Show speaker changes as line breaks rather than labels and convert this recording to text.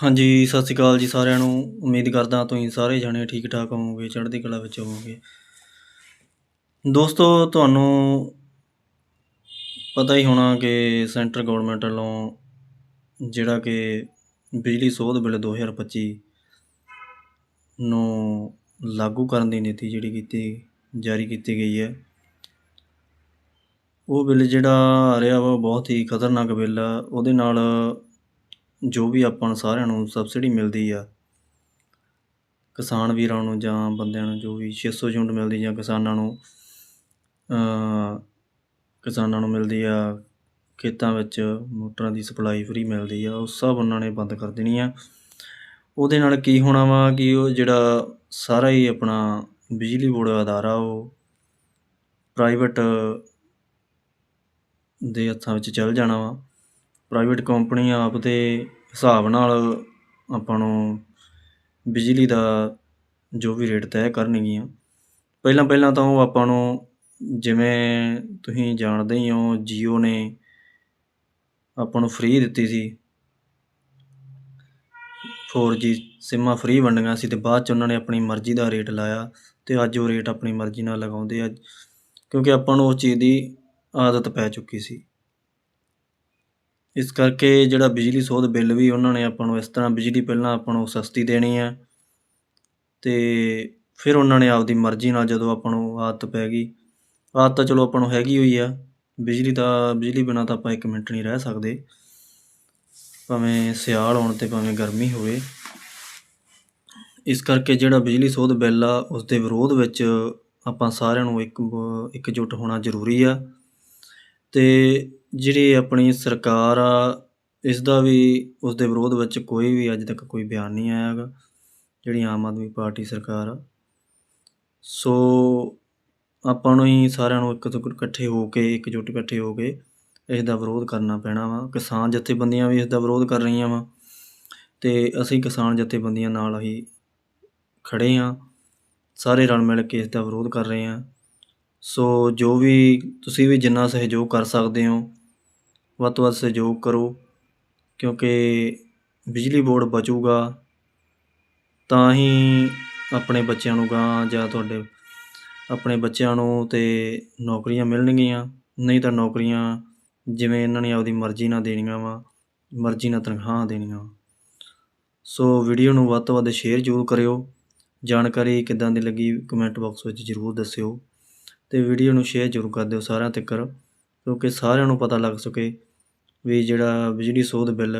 ਹਾਂਜੀ, ਸਤਿ ਸ਼੍ਰੀ ਅਕਾਲ ਜੀ ਸਾਰਿਆਂ ਨੂੰ। ਉਮੀਦ ਕਰਦਾ ਤੁਸੀਂ ਸਾਰੇ ਜਣੇ ਠੀਕ ਠਾਕ ਹੋਵੋਗੇ, ਚੜ੍ਹਦੀ ਕਲਾ ਵਿੱਚ ਹੋਵੋਗੇ। ਦੋਸਤੋ, ਤੁਹਾਨੂੰ ਪਤਾ ਹੀ ਹੋਣਾ ਕਿ ਸੈਂਟਰ ਗਵਰਨਮੈਂਟ ਵੱਲੋਂ ਜਿਹੜਾ ਕਿ ਬਿਜਲੀ ਸੋਧ ਬਿੱਲ 2025 ਨੂੰ ਲਾਗੂ ਕਰਨ ਦੀ ਨੀਤੀ ਜਿਹੜੀ ਕੀਤੀ, ਜਾਰੀ ਕੀਤੀ ਗਈ ਹੈ, ਉਹ ਬਿੱਲ ਜਿਹੜਾ ਆ ਰਿਹਾ ਵਾ ਬਹੁਤ ਹੀ ਖਤਰਨਾਕ ਬਿੱਲ ਆ। ਉਹਦੇ ਨਾਲ ਜੋ ਵੀ ਆਪਾਂ ਨੂੰ ਸਾਰਿਆਂ ਨੂੰ ਸਬਸਿਡੀ ਮਿਲਦੀ ਆ, ਕਿਸਾਨ ਵੀਰਾਂ ਨੂੰ ਜਾਂ ਬੰਦਿਆਂ ਨੂੰ ਜੋ ਵੀ 600 ਯੂਨਿਟ ਮਿਲਦੀ ਜਾਂ ਕਿਸਾਨਾਂ ਨੂੰ ਕਿਸਾਨਾਂ ਨੂੰ ਮਿਲਦੀ ਆ, ਖੇਤਾਂ ਵਿੱਚ ਮੋਟਰਾਂ ਦੀ ਸਪਲਾਈ ਫ੍ਰੀ ਮਿਲਦੀ ਆ, ਉਹ ਸਭ ਉਹਨਾਂ ਨੇ ਬੰਦ ਕਰ ਦੇਣੀ ਆ। ਉਹਦੇ ਨਾਲ ਕੀ ਹੋਣਾ ਵਾ ਕਿ ਉਹ ਜਿਹੜਾ ਸਾਰਾ ਹੀ ਆਪਣਾ ਬਿਜਲੀ ਬੋਰਡ ਦਾ ਅਦਾਰਾ ਉਹ ਪ੍ਰਾਈਵੇਟ ਦੇ ਹੱਥਾਂ ਵਿੱਚ ਚੱਲ ਜਾਣਾ ਵਾ। ਪ੍ਰਾਈਵੇਟ ਕੰਪਨੀਆਂ ਆਪਦੇ ਹਿਸਾਬ ਨਾਲ ਆਪਾਂ ਨੂੰ ਬਿਜਲੀ ਦਾ ਜੋ ਵੀ ਰੇਟ ਤੈਅ ਕਰਨਗੀਆਂ। ਪਹਿਲਾਂ ਪਹਿਲਾਂ ਤਾਂ ਉਹ ਆਪਾਂ ਨੂੰ ਜਿਵੇਂ ਤੁਸੀਂ ਜਾਣਦੇ ਹੀ ਹੋ, ਜੀਓ ਨੇ ਆਪਾਂ ਨੂੰ ਫ੍ਰੀ ਦਿੱਤੀ ਸੀ। 4G ਸਿੰਮਾਂ ਫ੍ਰੀ ਵੰਡੀਆਂ ਸੀ ਤੇ ਬਾਅਦ ਚ ਉਹਨਾਂ ਨੇ ਆਪਣੀ ਮਰਜ਼ੀ ਦਾ ਰੇਟ ਲਾਇਆ ਤੇ ਅੱਜ ਉਹ ਰੇਟ ਆਪਣੀ ਮਰਜ਼ੀ ਨਾਲ ਲਗਾਉਂਦੇ ਆ, ਕਿਉਂਕਿ ਆਪਾਂ ਨੂੰ ਉਸ ਚੀਜ਼ ਦੀ ਆਦਤ ਪੈ ਚੁੱਕੀ ਸੀ। ਇਸ ਕਰਕੇ ਜਿਹੜਾ ਬਿਜਲੀ ਸੋਧ ਬਿੱਲ ਵੀ ਉਹਨਾਂ ਨੇ ਆਪਾਂ ਨੂੰ ਇਸ ਤਰ੍ਹਾਂ ਬਿਜਲੀ ਪਹਿਲਾਂ ਆਪਾਂ ਨੂੰ ਸਸਤੀ ਦੇਣੀ ਹੈ ਅਤੇ ਫਿਰ ਉਹਨਾਂ ਨੇ ਆਪਦੀ ਮਰਜ਼ੀ ਨਾਲ ਜਦੋਂ ਆਪਾਂ ਨੂੰ ਆਦਤ ਪੈ ਗਈ, ਆਦਤ ਤਾਂ ਚਲੋ ਆਪਾਂ ਨੂੰ ਹੈਗੀ ਹੋਈ ਆ, ਬਿਜਲੀ ਦਾ ਬਿਜਲੀ ਬਿਨਾਂ ਤਾਂ ਆਪਾਂ ਇੱਕ ਮਿੰਟ ਨਹੀਂ ਰਹਿ ਸਕਦੇ। ਭਾਵੇਂ ਸਿਆਲ ਹੋਣ ਤੇ ਭਾਵੇਂ ਗਰਮੀ ਹੋਵੇ। ਇਸ ਕਰਕੇ ਜਿਹੜਾ ਬਿਜਲੀ ਸੋਧ ਬਿੱਲ ਆ ਉਸ ਦੇ ਵਿਰੋਧ ਵਿੱਚ ਆਪਾਂ ਸਾਰਿਆਂ ਨੂੰ ਇੱਕ ਇਕਜੁੱਟ ਹੋਣਾ ਜ਼ਰੂਰੀ ਆ। ਤੇ ਜਿਹੜੀ ਆਪਣੀ ਸਰਕਾਰ ਆ ਇਸ ਦਾ ਵੀ ਉਸ ਦੇ ਵਿਰੋਧ ਵਿੱਚ ਕੋਈ ਵੀ ਅੱਜ ਤੱਕ ਕੋਈ ਬਿਆਨ ਨਹੀਂ ਆਇਆ ਹੈਗਾ, ਜਿਹੜੀ ਆਮ ਆਦਮੀ ਪਾਰਟੀ ਸਰਕਾਰ ਆ। ਸੋ ਆਪਾਂ ਨੂੰ ਹੀ ਸਾਰਿਆਂ ਨੂੰ ਇੱਕ ਤੋਂ ਇਕੱਠੇ ਹੋ ਕੇ, ਇਕਜੁੱਟ ਇਕੱਠੇ ਹੋ ਕੇ ਇਸ ਦਾ ਵਿਰੋਧ ਕਰਨਾ ਪੈਣਾ ਵਾ। ਕਿਸਾਨ ਜਥੇਬੰਦੀਆਂ ਵੀ ਇਸ ਦਾ ਵਿਰੋਧ ਕਰ ਰਹੀਆਂ ਵਾ ਤੇ ਅਸੀਂ ਕਿਸਾਨ ਜਥੇਬੰਦੀਆਂ ਨਾਲ ਹੀ ਖੜੇ ਆ। ਸਾਰੇ ਰਲ ਮਿਲ ਕੇ ਇਸ ਦਾ ਵਿਰੋਧ ਕਰ ਰਹੇ ਆ। ਸੋ ਜੋ ਵੀ ਤੁਸੀਂ ਵੀ ਜਿੰਨਾ ਸਹਿਯੋਗ ਕਰ ਸਕਦੇ ਹੋ ਵੱਧ ਤੋਂ ਵੱਧ ਸਹਿਯੋਗ ਕਰੋ, ਕਿਉਂਕਿ ਬਿਜਲੀ ਬੋਰਡ ਬਚੂਗਾ, ਤਾਂ ਹੀ ਆਪਣੇ ਬੱਚਿਆਂ ਨੂੰ ਗਾਂ ਜਾਂ ਤੁਹਾਡੇ, ਆਪਣੇ ਬੱਚਿਆਂ ਨੂੰ ਤੇ ਨੌਕਰੀਆਂ ਮਿਲਣਗੀਆਂ। ਨਹੀਂ ਤਾਂ ਨੌਕਰੀਆਂ ਜਿਵੇਂ ਇਹਨਾਂ ਨੇ ਆਪਦੀ ਮਰਜ਼ੀ ਨਾਲ ਦੇਣੀਆਂ ਵਾ, ਮਰਜ਼ੀ ਨਾਲ ਤਨਖਾਹਾਂ ਦੇਣੀਆਂ ਵਾ। ਸੋ ਵੀਡੀਓ ਨੂੰ ਵੱਧ ਤੋਂ ਵੱਧ ਸ਼ੇਅਰ ਜ਼ਰੂਰ ਕਰਿਓ। ਜਾਣਕਾਰੀ ਕਿੱਦਾਂ ਦੀ ਲੱਗੀ ਕਮੈਂਟ ਬਾਕਸ ਵਿੱਚ ਜ਼ਰੂਰ ਦੱਸਿਓ। ਤੇ ਵੀਡੀਓ ਨੂੰ ਸ਼ੇਅਰ ਜ਼ਰੂਰ ਕਰ ਦਿਓ ਸਾਰਿਆਂ ਤੱਕ ਕਿਉਂਕਿ ਸਾਰਿਆਂ ਨੂੰ ਪਤਾ ਲੱਗ ਸਕੇ ਵੀ ਜਿਹੜਾ ਬਿਜਲੀ ਸੋਧ ਬਿੱਲ